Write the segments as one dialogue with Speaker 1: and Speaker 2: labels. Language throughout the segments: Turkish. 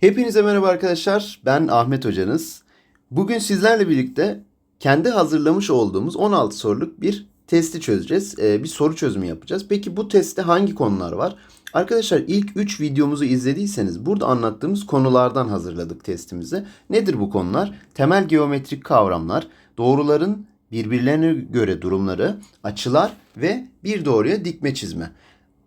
Speaker 1: Hepinize merhaba arkadaşlar. Ben Ahmet hocanız. Bugün sizlerle birlikte kendi hazırlamış olduğumuz 16 soruluk bir testi çözeceğiz. Ee, bir soru çözümü yapacağız. Peki bu testte hangi konular var? Arkadaşlar ilk 3 videomuzu izlediyseniz burada anlattığımız konulardan hazırladık testimizi. Nedir bu konular? Temel geometrik kavramlar, doğruların birbirlerine göre durumları, açılar ve bir doğruya dikme çizme.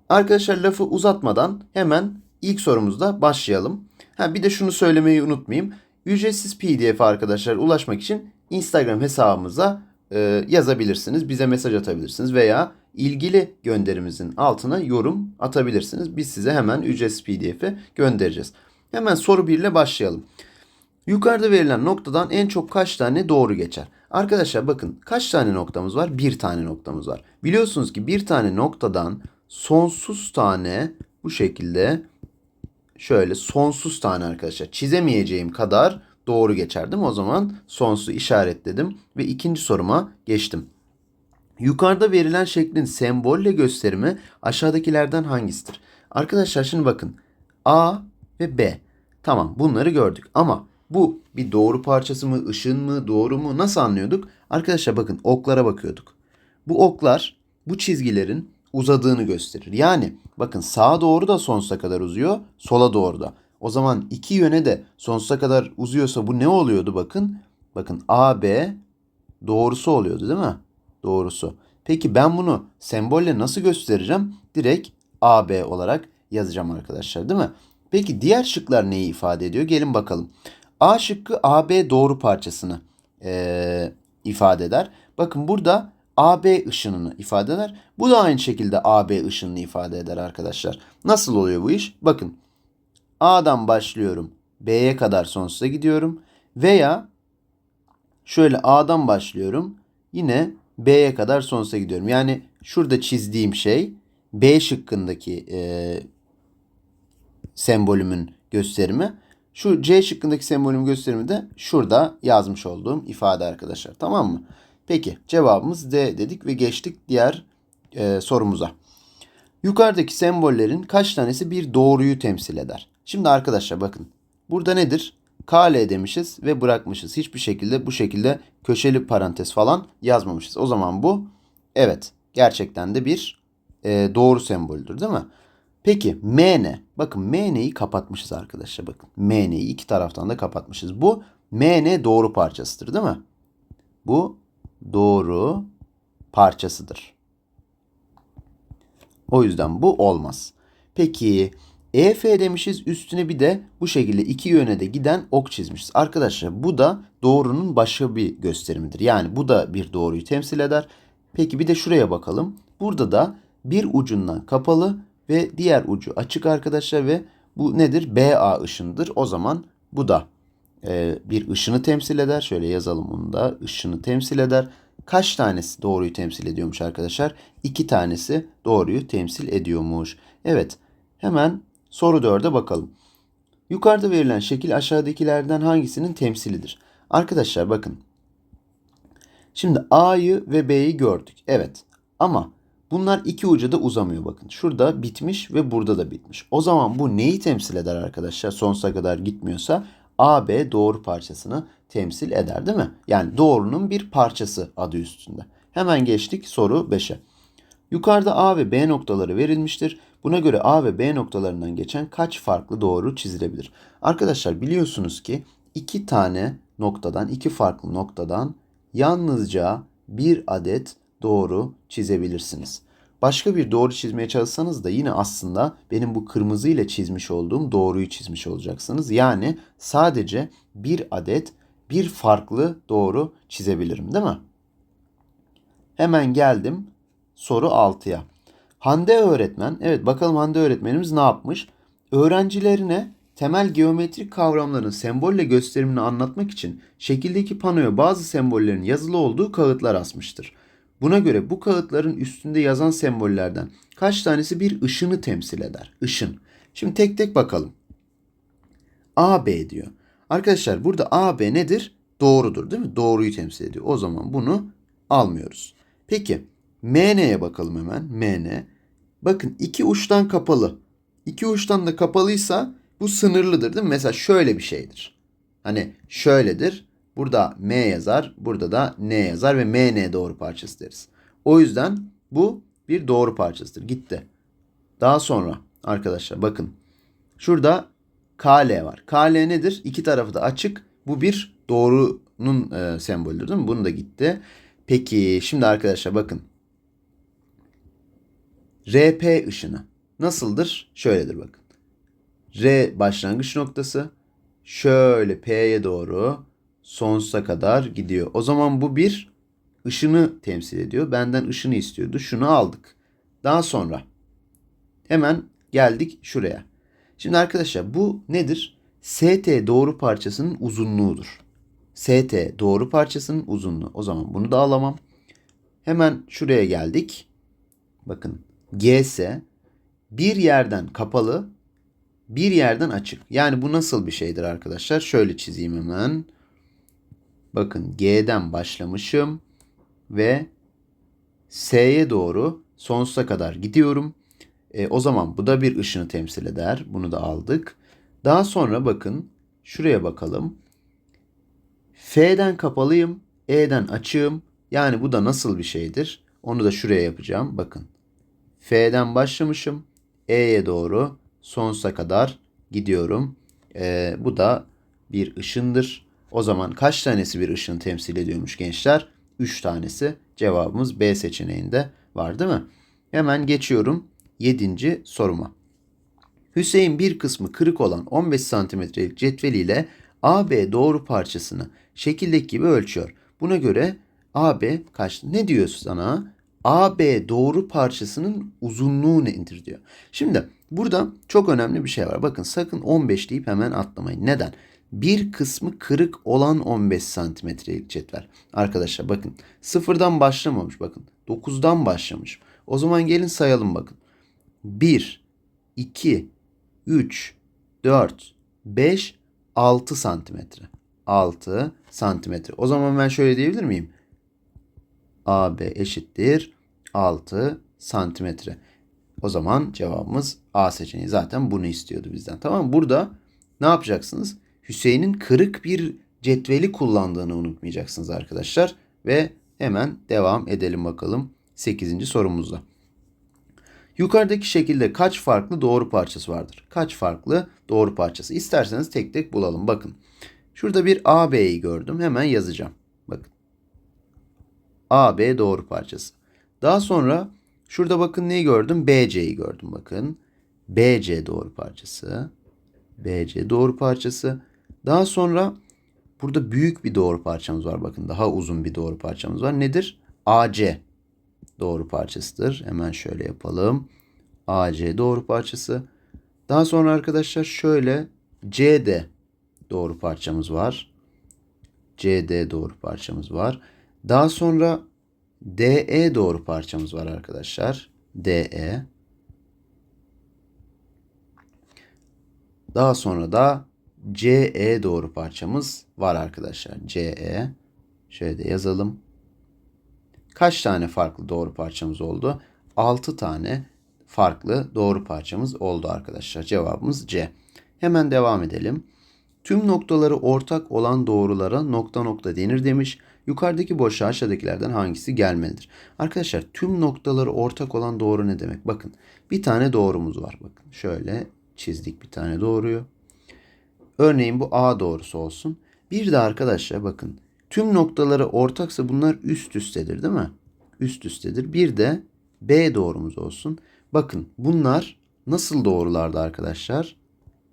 Speaker 1: Arkadaşlar lafı uzatmadan hemen ilk sorumuzda başlayalım. Ha bir de şunu söylemeyi unutmayayım. Ücretsiz PDF arkadaşlar ulaşmak için Instagram hesabımıza e, yazabilirsiniz. Bize mesaj atabilirsiniz veya ilgili gönderimizin altına yorum atabilirsiniz. Biz size hemen ücretsiz PDF'i göndereceğiz. Hemen soru 1 ile başlayalım. Yukarıda verilen noktadan en çok kaç tane doğru geçer? Arkadaşlar bakın kaç tane noktamız var? Bir tane noktamız var. Biliyorsunuz ki bir tane noktadan sonsuz tane bu şekilde şöyle sonsuz tane arkadaşlar çizemeyeceğim kadar doğru geçerdim. O zaman sonsuzu işaretledim ve ikinci soruma geçtim. Yukarıda verilen şeklin sembolle gösterimi aşağıdakilerden hangisidir? Arkadaşlar şimdi bakın A ve B. Tamam bunları gördük ama bu bir doğru parçası mı, ışın mı, doğru mu nasıl anlıyorduk? Arkadaşlar bakın oklara bakıyorduk. Bu oklar bu çizgilerin uzadığını gösterir. Yani bakın sağa doğru da sonsuza kadar uzuyor, sola doğru da. O zaman iki yöne de sonsuza kadar uzuyorsa bu ne oluyordu bakın? Bakın AB doğrusu oluyordu değil mi? Doğrusu. Peki ben bunu sembolle nasıl göstereceğim? Direkt AB olarak yazacağım arkadaşlar değil mi? Peki diğer şıklar neyi ifade ediyor? Gelin bakalım. A şıkkı AB doğru parçasını eee, ifade eder. Bakın burada AB ışınını ifade eder. Bu da aynı şekilde AB ışınını ifade eder arkadaşlar. Nasıl oluyor bu iş? Bakın A'dan başlıyorum. B'ye kadar sonsuza gidiyorum. Veya şöyle A'dan başlıyorum. Yine B'ye kadar sonsuza gidiyorum. Yani şurada çizdiğim şey B şıkkındaki e, sembolümün gösterimi. Şu C şıkkındaki sembolümün gösterimi de şurada yazmış olduğum ifade arkadaşlar. Tamam mı? Peki cevabımız D dedik ve geçtik diğer e, sorumuza. Yukarıdaki sembollerin kaç tanesi bir doğruyu temsil eder? Şimdi arkadaşlar bakın. Burada nedir? KL demişiz ve bırakmışız. Hiçbir şekilde bu şekilde köşeli parantez falan yazmamışız. O zaman bu evet gerçekten de bir e, doğru semboldür değil mi? Peki MN. Bakın MN'yi kapatmışız arkadaşlar bakın. MN'yi iki taraftan da kapatmışız. Bu MN doğru parçasıdır değil mi? Bu doğru parçasıdır. O yüzden bu olmaz. Peki EF demişiz üstüne bir de bu şekilde iki yöne de giden ok çizmişiz. Arkadaşlar bu da doğrunun başka bir gösterimidir. Yani bu da bir doğruyu temsil eder. Peki bir de şuraya bakalım. Burada da bir ucundan kapalı ve diğer ucu açık arkadaşlar ve bu nedir? BA ışındır. O zaman bu da e, bir ışını temsil eder. Şöyle yazalım bunu da. Işını temsil eder. Kaç tanesi doğruyu temsil ediyormuş arkadaşlar? İki tanesi doğruyu temsil ediyormuş. Evet. Hemen soru 4'e bakalım. Yukarıda verilen şekil aşağıdakilerden hangisinin temsilidir? Arkadaşlar bakın. Şimdi A'yı ve B'yi gördük. Evet. Ama bunlar iki uca da uzamıyor bakın. Şurada bitmiş ve burada da bitmiş. O zaman bu neyi temsil eder arkadaşlar? Sonsuza kadar gitmiyorsa AB doğru parçasını temsil eder değil mi? Yani doğrunun bir parçası adı üstünde. Hemen geçtik soru 5'e. Yukarıda A ve B noktaları verilmiştir. Buna göre A ve B noktalarından geçen kaç farklı doğru çizilebilir? Arkadaşlar biliyorsunuz ki iki tane noktadan, iki farklı noktadan yalnızca bir adet doğru çizebilirsiniz. Başka bir doğru çizmeye çalışsanız da yine aslında benim bu kırmızı ile çizmiş olduğum doğruyu çizmiş olacaksınız. Yani sadece bir adet bir farklı doğru çizebilirim değil mi? Hemen geldim soru 6'ya. Hande öğretmen, evet bakalım Hande öğretmenimiz ne yapmış? Öğrencilerine temel geometrik kavramların sembolle gösterimini anlatmak için şekildeki panoya bazı sembollerin yazılı olduğu kağıtlar asmıştır. Buna göre bu kağıtların üstünde yazan sembollerden kaç tanesi bir ışını temsil eder? Işın. Şimdi tek tek bakalım. AB diyor. Arkadaşlar burada AB nedir? Doğrudur değil mi? Doğruyu temsil ediyor. O zaman bunu almıyoruz. Peki MN'ye bakalım hemen. MN. Bakın iki uçtan kapalı. İki uçtan da kapalıysa bu sınırlıdır değil mi? Mesela şöyle bir şeydir. Hani şöyledir. Burada M yazar, burada da N yazar ve MN doğru parçası deriz. O yüzden bu bir doğru parçasıdır. Gitti. Daha sonra arkadaşlar bakın. Şurada KL var. KL nedir? İki tarafı da açık. Bu bir doğrunun e, sembolüdür değil mi? Bunu da gitti. Peki şimdi arkadaşlar bakın. RP ışını nasıldır? Şöyledir bakın. R başlangıç noktası şöyle P'ye doğru sonsuza kadar gidiyor. O zaman bu bir ışını temsil ediyor. Benden ışını istiyordu. Şunu aldık. Daha sonra hemen geldik şuraya. Şimdi arkadaşlar bu nedir? ST doğru parçasının uzunluğudur. ST doğru parçasının uzunluğu. O zaman bunu da alamam. Hemen şuraya geldik. Bakın GS bir yerden kapalı, bir yerden açık. Yani bu nasıl bir şeydir arkadaşlar? Şöyle çizeyim hemen. Bakın G'den başlamışım ve S'ye doğru sonsuza kadar gidiyorum. E, o zaman bu da bir ışını temsil eder. Bunu da aldık. Daha sonra bakın şuraya bakalım. F'den kapalıyım, E'den açığım. Yani bu da nasıl bir şeydir? Onu da şuraya yapacağım. Bakın. F'den başlamışım. E'ye doğru sonsuza kadar gidiyorum. E, bu da bir ışındır. O zaman kaç tanesi bir ışın temsil ediyormuş gençler? 3 tanesi. Cevabımız B seçeneğinde var değil mi? Hemen geçiyorum 7. soruma. Hüseyin bir kısmı kırık olan 15 santimetrelik cetveliyle AB doğru parçasını şekildeki gibi ölçüyor. Buna göre AB kaç? Ne diyor sana? AB doğru parçasının uzunluğu nedir diyor. Şimdi burada çok önemli bir şey var. Bakın sakın 15 deyip hemen atlamayın. Neden? Bir kısmı kırık olan 15 santimetrelik cetvel. Arkadaşlar bakın sıfırdan başlamamış bakın. 9'dan başlamış. O zaman gelin sayalım bakın. 1, 2, 3, 4, 5, 6 santimetre. 6 santimetre. O zaman ben şöyle diyebilir miyim? AB eşittir 6 santimetre. O zaman cevabımız A seçeneği. Zaten bunu istiyordu bizden. Tamam mı? Burada ne yapacaksınız? Hüseyin'in kırık bir cetveli kullandığını unutmayacaksınız arkadaşlar. Ve hemen devam edelim bakalım 8. sorumuzda. Yukarıdaki şekilde kaç farklı doğru parçası vardır? Kaç farklı doğru parçası? İsterseniz tek tek bulalım. Bakın. Şurada bir AB'yi gördüm. Hemen yazacağım. Bakın. AB doğru parçası. Daha sonra şurada bakın neyi gördüm? BC'yi gördüm bakın. BC doğru parçası. BC doğru parçası. Daha sonra burada büyük bir doğru parçamız var. Bakın daha uzun bir doğru parçamız var. Nedir? AC doğru parçasıdır. Hemen şöyle yapalım. AC doğru parçası. Daha sonra arkadaşlar şöyle CD doğru parçamız var. CD doğru parçamız var. Daha sonra DE doğru parçamız var arkadaşlar. DE. Daha sonra da CE doğru parçamız var arkadaşlar. CE. Şöyle de yazalım. Kaç tane farklı doğru parçamız oldu? 6 tane farklı doğru parçamız oldu arkadaşlar. Cevabımız C. Hemen devam edelim. Tüm noktaları ortak olan doğrulara nokta nokta denir demiş. Yukarıdaki boşluğa aşağıdakilerden hangisi gelmelidir? Arkadaşlar tüm noktaları ortak olan doğru ne demek? Bakın bir tane doğrumuz var. Bakın şöyle çizdik bir tane doğruyu. Örneğin bu A doğrusu olsun. Bir de arkadaşlar bakın tüm noktaları ortaksa bunlar üst üstedir değil mi? Üst üstedir. Bir de B doğrumuz olsun. Bakın bunlar nasıl doğrulardı arkadaşlar?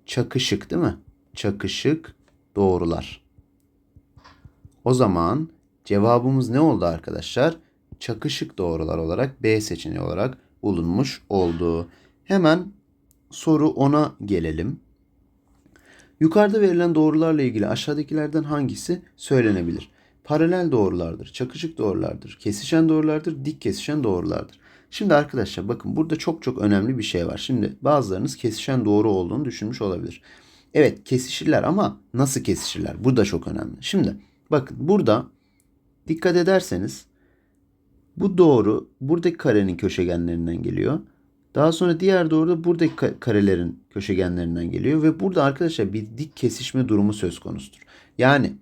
Speaker 1: Çakışık değil mi? Çakışık doğrular. O zaman cevabımız ne oldu arkadaşlar? Çakışık doğrular olarak B seçeneği olarak bulunmuş oldu. Hemen soru 10'a gelelim. Yukarıda verilen doğrularla ilgili aşağıdakilerden hangisi söylenebilir? Paralel doğrulardır, çakışık doğrulardır, kesişen doğrulardır, dik kesişen doğrulardır. Şimdi arkadaşlar bakın burada çok çok önemli bir şey var. Şimdi bazılarınız kesişen doğru olduğunu düşünmüş olabilir. Evet kesişirler ama nasıl kesişirler? Bu da çok önemli. Şimdi bakın burada dikkat ederseniz bu doğru buradaki karenin köşegenlerinden geliyor. Daha sonra diğer doğru da buradaki ka- karelerin köşegenlerinden geliyor ve burada arkadaşlar bir dik kesişme durumu söz konusudur. Yani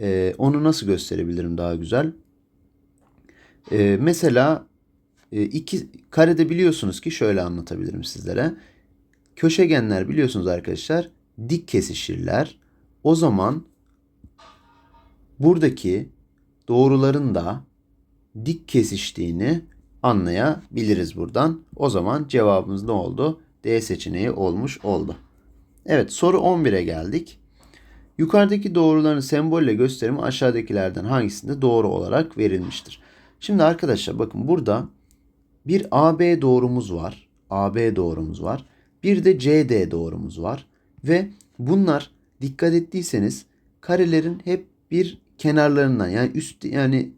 Speaker 1: e, onu nasıl gösterebilirim daha güzel? E, mesela e, iki karede biliyorsunuz ki şöyle anlatabilirim sizlere. Köşegenler biliyorsunuz arkadaşlar dik kesişirler. O zaman buradaki doğruların da dik kesiştiğini anlayabiliriz buradan. O zaman cevabımız ne oldu? D seçeneği olmuş oldu. Evet soru 11'e geldik. Yukarıdaki doğruların sembolle gösterimi aşağıdakilerden hangisinde doğru olarak verilmiştir? Şimdi arkadaşlar bakın burada bir AB doğrumuz var. AB doğrumuz var. Bir de CD doğrumuz var. Ve bunlar dikkat ettiyseniz karelerin hep bir kenarlarından yani üst yani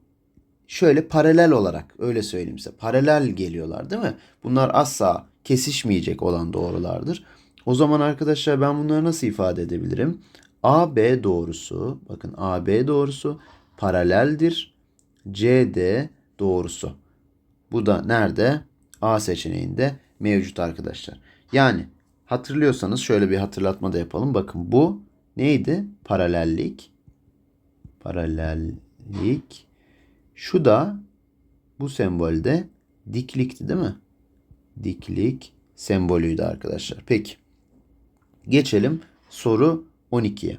Speaker 1: şöyle paralel olarak öyle söyleyeyim size. Paralel geliyorlar değil mi? Bunlar asla kesişmeyecek olan doğrulardır. O zaman arkadaşlar ben bunları nasıl ifade edebilirim? AB doğrusu, bakın AB doğrusu paraleldir. CD doğrusu. Bu da nerede? A seçeneğinde mevcut arkadaşlar. Yani hatırlıyorsanız şöyle bir hatırlatma da yapalım. Bakın bu neydi? Paralellik. Paralellik. Şu da bu sembolde diklikti değil mi? Diklik sembolüydü arkadaşlar. Peki. Geçelim soru 12'ye.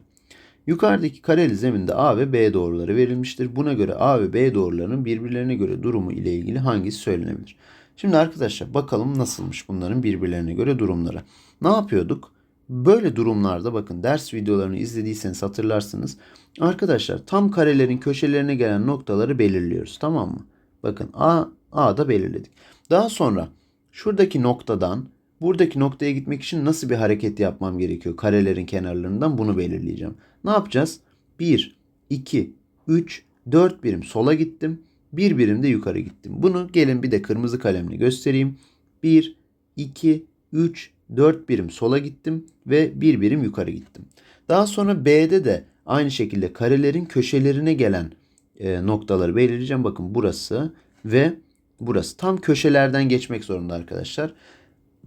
Speaker 1: Yukarıdaki kareli zeminde A ve B doğruları verilmiştir. Buna göre A ve B doğrularının birbirlerine göre durumu ile ilgili hangisi söylenebilir? Şimdi arkadaşlar bakalım nasılmış bunların birbirlerine göre durumları. Ne yapıyorduk? Böyle durumlarda bakın ders videolarını izlediyseniz hatırlarsınız. Arkadaşlar tam karelerin köşelerine gelen noktaları belirliyoruz tamam mı? Bakın A, A'da belirledik. Daha sonra şuradaki noktadan buradaki noktaya gitmek için nasıl bir hareket yapmam gerekiyor? Karelerin kenarlarından bunu belirleyeceğim. Ne yapacağız? 1, 2, 3, 4 birim sola gittim. 1 birim de yukarı gittim. Bunu gelin bir de kırmızı kalemle göstereyim. 1, 2, 3, 4 birim sola gittim ve 1 birim yukarı gittim. Daha sonra B'de de aynı şekilde karelerin köşelerine gelen e, noktaları belirleyeceğim. Bakın burası ve burası. Tam köşelerden geçmek zorunda arkadaşlar.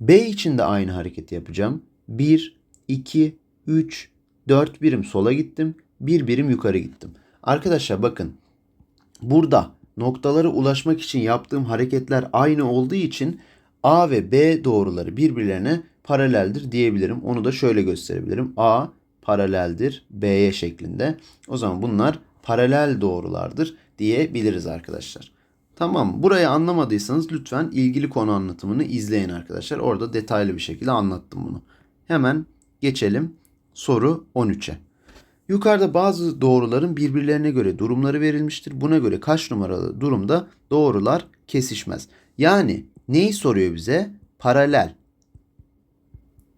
Speaker 1: B için de aynı hareketi yapacağım. 1, 2, 3, 4 birim sola gittim. 1 birim yukarı gittim. Arkadaşlar bakın burada noktalara ulaşmak için yaptığım hareketler aynı olduğu için A ve B doğruları birbirlerine paraleldir diyebilirim. Onu da şöyle gösterebilirim. A paraleldir B'ye şeklinde. O zaman bunlar paralel doğrulardır diyebiliriz arkadaşlar. Tamam burayı anlamadıysanız lütfen ilgili konu anlatımını izleyin arkadaşlar. Orada detaylı bir şekilde anlattım bunu. Hemen geçelim soru 13'e. Yukarıda bazı doğruların birbirlerine göre durumları verilmiştir. Buna göre kaç numaralı durumda doğrular kesişmez. Yani neyi soruyor bize? Paralel.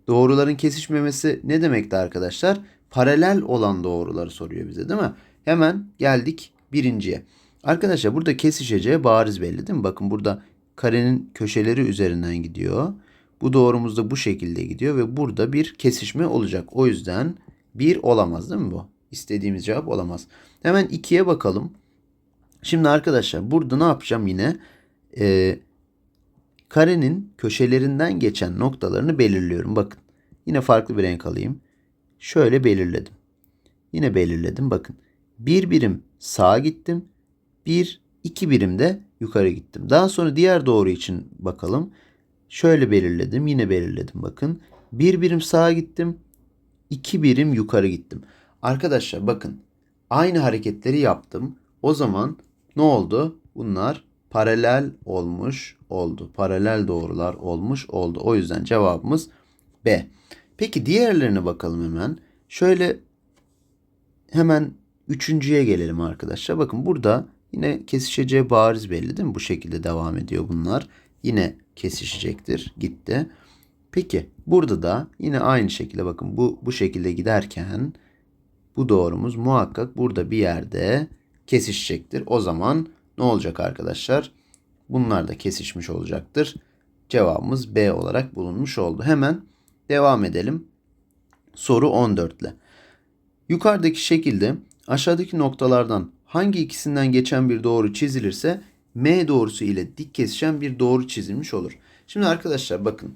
Speaker 1: Doğruların kesişmemesi ne demekti arkadaşlar? Paralel olan doğruları soruyor bize değil mi? Hemen geldik birinciye. Arkadaşlar burada kesişeceği bariz belli değil mi? Bakın burada karenin köşeleri üzerinden gidiyor. Bu doğrumuz da bu şekilde gidiyor ve burada bir kesişme olacak. O yüzden bir olamaz değil mi bu? İstediğimiz cevap olamaz. Hemen ikiye bakalım. Şimdi arkadaşlar burada ne yapacağım yine? Ee, karenin köşelerinden geçen noktalarını belirliyorum. Bakın yine farklı bir renk alayım. Şöyle belirledim. Yine belirledim. Bakın bir birim sağa gittim. Bir, iki birim de yukarı gittim. Daha sonra diğer doğru için bakalım. Şöyle belirledim. Yine belirledim. Bakın bir birim sağa gittim. iki birim yukarı gittim. Arkadaşlar bakın aynı hareketleri yaptım. O zaman ne oldu? Bunlar paralel olmuş oldu. Paralel doğrular olmuş oldu. O yüzden cevabımız B. Peki diğerlerine bakalım hemen. Şöyle hemen üçüncüye gelelim arkadaşlar. Bakın burada yine kesişeceği bariz belli değil mi? Bu şekilde devam ediyor bunlar. Yine kesişecektir. Gitti. Peki burada da yine aynı şekilde bakın bu bu şekilde giderken bu doğrumuz muhakkak burada bir yerde kesişecektir. O zaman ne olacak arkadaşlar? Bunlar da kesişmiş olacaktır. Cevabımız B olarak bulunmuş oldu. Hemen devam edelim. Soru 14 ile. Yukarıdaki şekilde aşağıdaki noktalardan hangi ikisinden geçen bir doğru çizilirse M doğrusu ile dik kesişen bir doğru çizilmiş olur. Şimdi arkadaşlar bakın.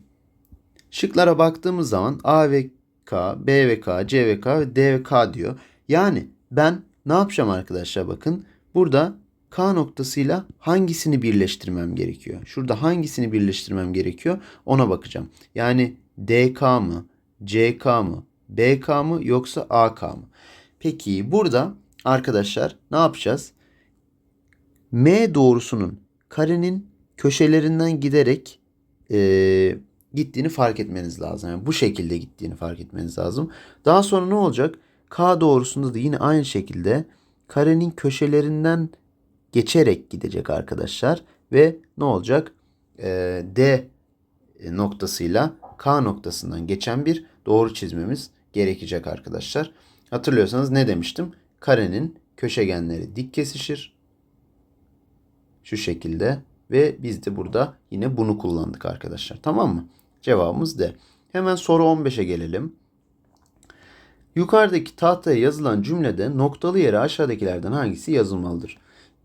Speaker 1: Şıklara baktığımız zaman A ve K, B ve K, C ve K ve D ve K diyor. Yani ben ne yapacağım arkadaşlar bakın. Burada K noktasıyla hangisini birleştirmem gerekiyor? Şurada hangisini birleştirmem gerekiyor? Ona bakacağım. Yani DK mı, CK mı, BK mı yoksa AK mı? Peki burada arkadaşlar ne yapacağız? M doğrusunun karenin köşelerinden giderek eee, gittiğini fark etmeniz lazım. Yani bu şekilde gittiğini fark etmeniz lazım. Daha sonra ne olacak? K doğrusunda da yine aynı şekilde karenin köşelerinden geçerek gidecek arkadaşlar. Ve ne olacak? Eee, D noktasıyla K noktasından geçen bir doğru çizmemiz gerekecek arkadaşlar. Hatırlıyorsanız ne demiştim? Karenin köşegenleri dik kesişir. Şu şekilde ve biz de burada yine bunu kullandık arkadaşlar. Tamam mı? Cevabımız D. Hemen soru 15'e gelelim. Yukarıdaki tahtaya yazılan cümlede noktalı yere aşağıdakilerden hangisi yazılmalıdır?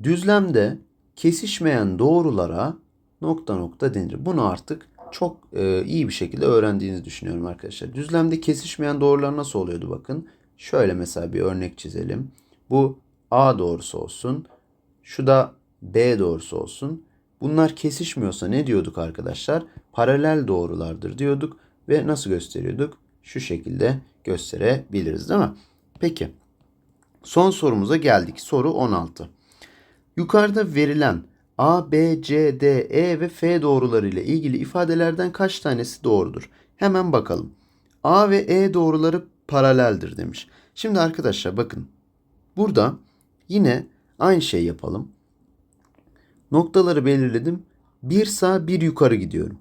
Speaker 1: Düzlemde kesişmeyen doğrulara nokta nokta denir. Bunu artık çok e, iyi bir şekilde öğrendiğinizi düşünüyorum arkadaşlar. Düzlemde kesişmeyen doğrular nasıl oluyordu bakın. Şöyle mesela bir örnek çizelim. Bu A doğrusu olsun. Şu da B doğrusu olsun. Bunlar kesişmiyorsa ne diyorduk arkadaşlar? Paralel doğrulardır diyorduk ve nasıl gösteriyorduk? Şu şekilde gösterebiliriz değil mi? Peki. Son sorumuza geldik. Soru 16. Yukarıda verilen A, B, C, D, E ve F doğruları ile ilgili ifadelerden kaç tanesi doğrudur? Hemen bakalım. A ve E doğruları paraleldir demiş. Şimdi arkadaşlar bakın. Burada yine aynı şey yapalım. Noktaları belirledim. Bir sağ bir yukarı gidiyorum.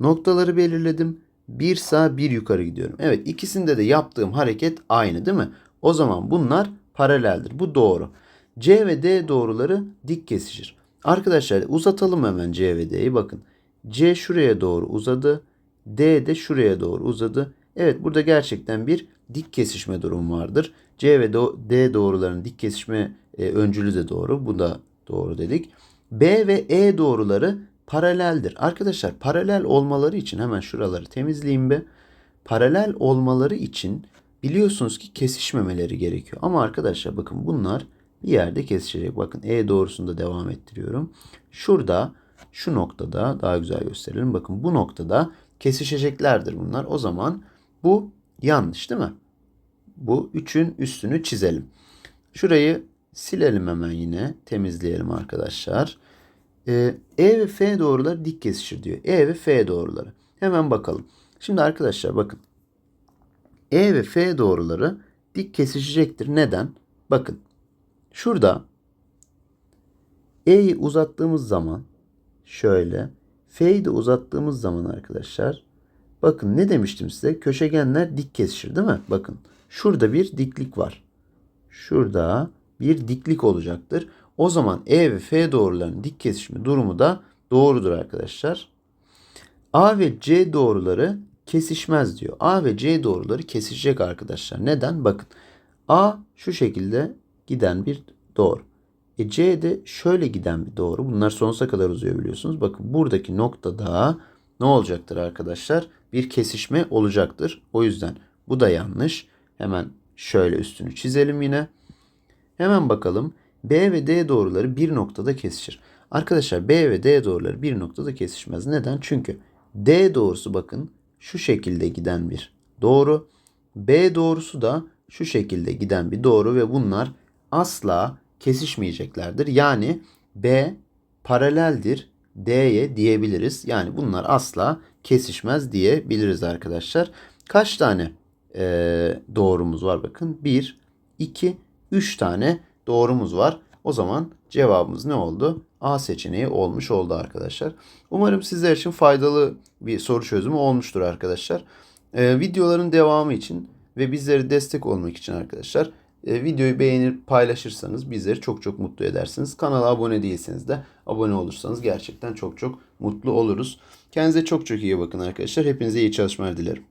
Speaker 1: Noktaları belirledim. Bir sağ bir yukarı gidiyorum. Evet ikisinde de yaptığım hareket aynı değil mi? O zaman bunlar paraleldir. Bu doğru. C ve D doğruları dik kesişir. Arkadaşlar uzatalım hemen C ve D'yi bakın. C şuraya doğru uzadı. D de şuraya doğru uzadı. Evet burada gerçekten bir dik kesişme durumu vardır. C ve D doğrularının dik kesişme e, öncülü de doğru. Bu da doğru dedik. B ve E doğruları paraleldir. Arkadaşlar paralel olmaları için hemen şuraları temizleyeyim be. Paralel olmaları için biliyorsunuz ki kesişmemeleri gerekiyor. Ama arkadaşlar bakın bunlar bir yerde kesişecek. Bakın E doğrusunda devam ettiriyorum. Şurada şu noktada daha güzel gösterelim. Bakın bu noktada kesişeceklerdir bunlar. O zaman bu yanlış değil mi? Bu üçün üstünü çizelim. Şurayı silelim hemen yine. Temizleyelim arkadaşlar. Ee, E ve F doğruları dik kesişir diyor. E ve F doğruları. Hemen bakalım. Şimdi arkadaşlar bakın. E ve F doğruları dik kesişecektir. Neden? Bakın. Şurada E'yi uzattığımız zaman şöyle F'yi de uzattığımız zaman arkadaşlar bakın ne demiştim size? Köşegenler dik kesişir değil mi? Bakın şurada bir diklik var. Şurada bir diklik olacaktır. O zaman E ve F doğrularının dik kesişme durumu da doğrudur arkadaşlar. A ve C doğruları kesişmez diyor. A ve C doğruları kesişecek arkadaşlar. Neden? Bakın. A şu şekilde giden bir doğru. E C de şöyle giden bir doğru. Bunlar sonsuza kadar uzuyor biliyorsunuz. Bakın buradaki noktada ne olacaktır arkadaşlar? Bir kesişme olacaktır. O yüzden bu da yanlış. Hemen şöyle üstünü çizelim yine. Hemen bakalım. B ve D doğruları bir noktada kesişir. Arkadaşlar B ve D doğruları bir noktada kesişmez. Neden? Çünkü D doğrusu bakın şu şekilde giden bir doğru. B doğrusu da şu şekilde giden bir doğru ve bunlar asla kesişmeyeceklerdir. Yani B paraleldir D'ye diyebiliriz. Yani bunlar asla kesişmez diyebiliriz arkadaşlar. Kaç tane e, doğrumuz var bakın. 1, 2, 3 tane doğrumuz var. O zaman cevabımız ne oldu? A seçeneği olmuş oldu arkadaşlar. Umarım sizler için faydalı bir soru çözümü olmuştur arkadaşlar. Ee, videoların devamı için ve bizlere destek olmak için arkadaşlar e, videoyu beğenir paylaşırsanız bizleri çok çok mutlu edersiniz. Kanala abone değilseniz de abone olursanız gerçekten çok çok mutlu oluruz. Kendinize çok çok iyi bakın arkadaşlar. Hepinize iyi çalışmalar dilerim.